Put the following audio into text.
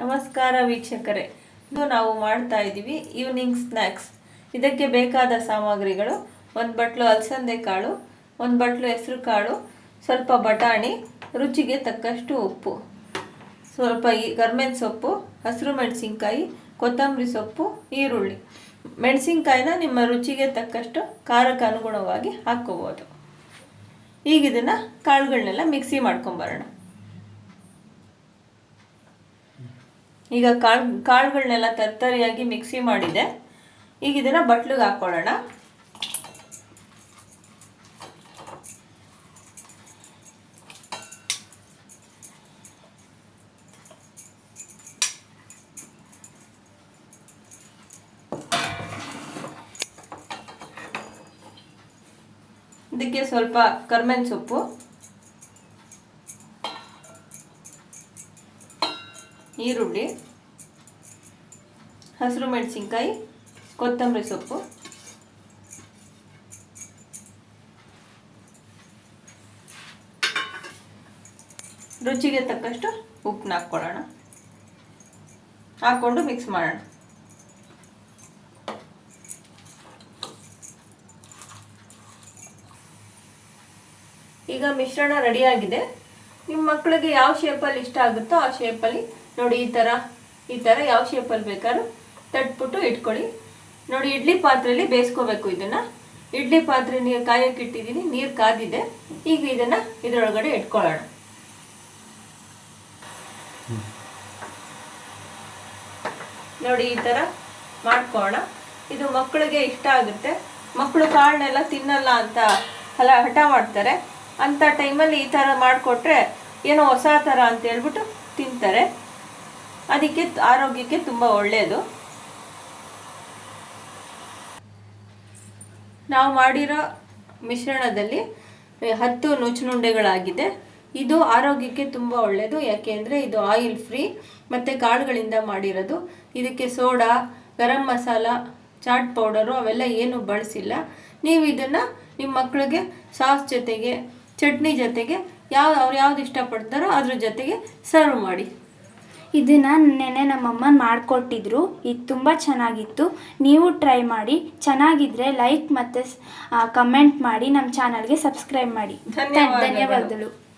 ನಮಸ್ಕಾರ ವೀಕ್ಷಕರೇ. ಇದು ನಾವು ಮಾಡ್ತಾ ಇದ್ದೀವಿ ಈವ್ನಿಂಗ್ ಸ್ನ್ಯಾಕ್ಸ್ ಇದಕ್ಕೆ ಬೇಕಾದ ಸಾಮಗ್ರಿಗಳು, ಒಂದು ಬಟ್ಲು ಅಲಸಂದೆ ಕಾಳು, ಒಂದು ಬಟ್ಲು ಹೆಸರು ಕಾಳು, ಸ್ವಲ್ಪ ಬಟಾಣಿ, ರುಚಿಗೆ ತಕ್ಕಷ್ಟು ಉಪ್ಪು, ಸ್ವಲ್ಪ ಈ ಗರ್ಮೆನ್ ಸೊಪ್ಪು, ಹಸಿರು ಮೆಣಸಿನ್ಕಾಯಿ, ಕೊತ್ತಂಬರಿ ಸೊಪ್ಪು, ಈರುಳ್ಳಿ. ಮೆಣಸಿನ್ಕಾಯಿನ ನಿಮ್ಮ ರುಚಿಗೆ ತಕ್ಕಷ್ಟು ಖಾರಕ್ಕೆ ಅನುಗುಣವಾಗಿ ಹಾಕ್ಕೋಬೋದು. ಈಗ ಇದನ್ನು ಕಾಳುಗಳನ್ನೆಲ್ಲ ಮಿಕ್ಸಿ ಮಾಡ್ಕೊಂಬರೋಣ. ಈಗ ಕಾಳು ಕಾಳುಗಳನ್ನೆಲ್ಲ ತರ್ತರಿಯಾಗಿ ಮಿಕ್ಸಿ ಮಾಡಿದೆ. ಈಗ ಇದನ್ನು ಬಟ್ಲಿಗೆ ಹಾಕ್ಕೊಳ್ಳೋಣ. ಇದಕ್ಕೆ ಸ್ವಲ್ಪ ಕರ್ಮೆನ್ ಸೊಪ್ಪು. ಈರುಳ್ಳಿ, ಹಸಿರು ಮೆಣಸಿನ್ಕಾಯಿ, ಕೊತ್ತಂಬರಿ ಸೊಪ್ಪು. ರುಚಿಗೆ ತಕ್ಕಷ್ಟು ಉಪ್ಪನ್ನ ಹಾಕ್ಕೊಳ್ಳೋಣ. ಹಾಕ್ಕೊಂಡು ಮಿಕ್ಸ್ ಮಾಡೋಣ. ಈಗ ಮಿಶ್ರಣ ರೆಡಿಯಾಗಿದೆ ನಿಮ್ಮ ಮಕ್ಕಳಿಗೆ ಯಾವ ಶೇಪಲ್ಲಿ ಇಷ್ಟ ಆಗುತ್ತೋ ಆ ಶೇಪಲ್ಲಿ ನೋಡಿ, ಈ ಥರ ಈ ಥರ ಯಾವ ಶೇಪಲ್ಲಿ ಬೇಕಾದ್ರೂ ತಟ್ಬಿಟ್ಟು ಇಟ್ಕೊಳ್ಳಿ. ನೋಡಿ, ಇಡ್ಲಿ ಪಾತ್ರೆಯಲ್ಲಿ ಬೇಯಿಸ್ಕೋಬೇಕು ಇದನ್ನು. ಇಡ್ಲಿ ಪಾತ್ರೆ ನೀರು ಕಾಯಕ್ಕೆ ಇಟ್ಟಿದ್ದೀನಿ, ನೀರು ಕಾದಿದೆ. ಈಗ ಇದನ್ನು ಇದರೊಳಗಡೆ ಇಟ್ಕೊಳ್ಳೋಣ. ನೋಡಿ, ಈ ಥರ ಮಾಡ್ಕೊಳ್ಳೋಣ. ಇದು ಮಕ್ಕಳಿಗೆ ಇಷ್ಟ ಆಗುತ್ತೆ. ಮಕ್ಕಳು ಕಾಳನ್ನೆಲ್ಲ ತಿನ್ನಲ್ಲ ಅಂತ ಹಲ ಹಠ ಮಾಡ್ತಾರೆ. ಅಂಥ ಟೈಮಲ್ಲಿ ಈ ಥರ ಮಾಡಿಕೊಟ್ರೆ ಏನೋ ಹೊಸ ಥರ ಅಂತ ಹೇಳ್ಬಿಟ್ಟು ತಿಂತಾರೆ. ಅದಕ್ಕೆ ಆರೋಗ್ಯಕ್ಕೆ ತುಂಬ ಒಳ್ಳೆಯದು. ನಾವು ಮಾಡಿರೋ ಮಿಶ್ರಣದಲ್ಲಿ ಹತ್ತು ನುಚ್ಚುನುಂಡೆಗಳಾಗಿದೆ. ಇದು ಆರೋಗ್ಯಕ್ಕೆ ತುಂಬ ಒಳ್ಳೆಯದು. ಯಾಕೆಂದರೆ ಇದು ಆಯಿಲ್ ಫ್ರೀ ಮತ್ತು ಕಾಳುಗಳಿಂದ ಮಾಡಿರೋದು. ಇದಕ್ಕೆ ಸೋಡಾ, ಗರಂ ಮಸಾಲ, ಚಾಟ್ ಪೌಡರು ಅವೆಲ್ಲ ಏನು ಬಳಸಿಲ್ಲ. ನೀವು ಇದನ್ನು ನಿಮ್ಮ ಮಕ್ಕಳಿಗೆ ಸಾಸ್ ಜೊತೆಗೆ, ಚಟ್ನಿ ಜೊತೆಗೆ, ಯಾವ ಅವ್ರು ಯಾವ್ದು ಇಷ್ಟಪಡ್ತಾರೋ ಅದ್ರ ಜೊತೆಗೆ ಸರ್ವ್ ಮಾಡಿ. ಇದನ್ನು ನೆನ್ನೆ ನಮ್ಮಮ್ಮ ಮಾಡಿಕೊಟ್ಟಿದ್ರು. ಇದು ತುಂಬ ಚೆನ್ನಾಗಿತ್ತು. ನೀವು ಟ್ರೈ ಮಾಡಿ. ಚೆನ್ನಾಗಿದ್ದರೆ ಲೈಕ್ ಮತ್ತು ಕಮೆಂಟ್ ಮಾಡಿ. ನಮ್ಮ ಚಾನಲ್ಗೆ ಸಬ್ಸ್ಕ್ರೈಬ್ ಮಾಡಿ. ಧನ್ಯವಾದಗಳು. ಧನ್ಯವಾದಗಳು.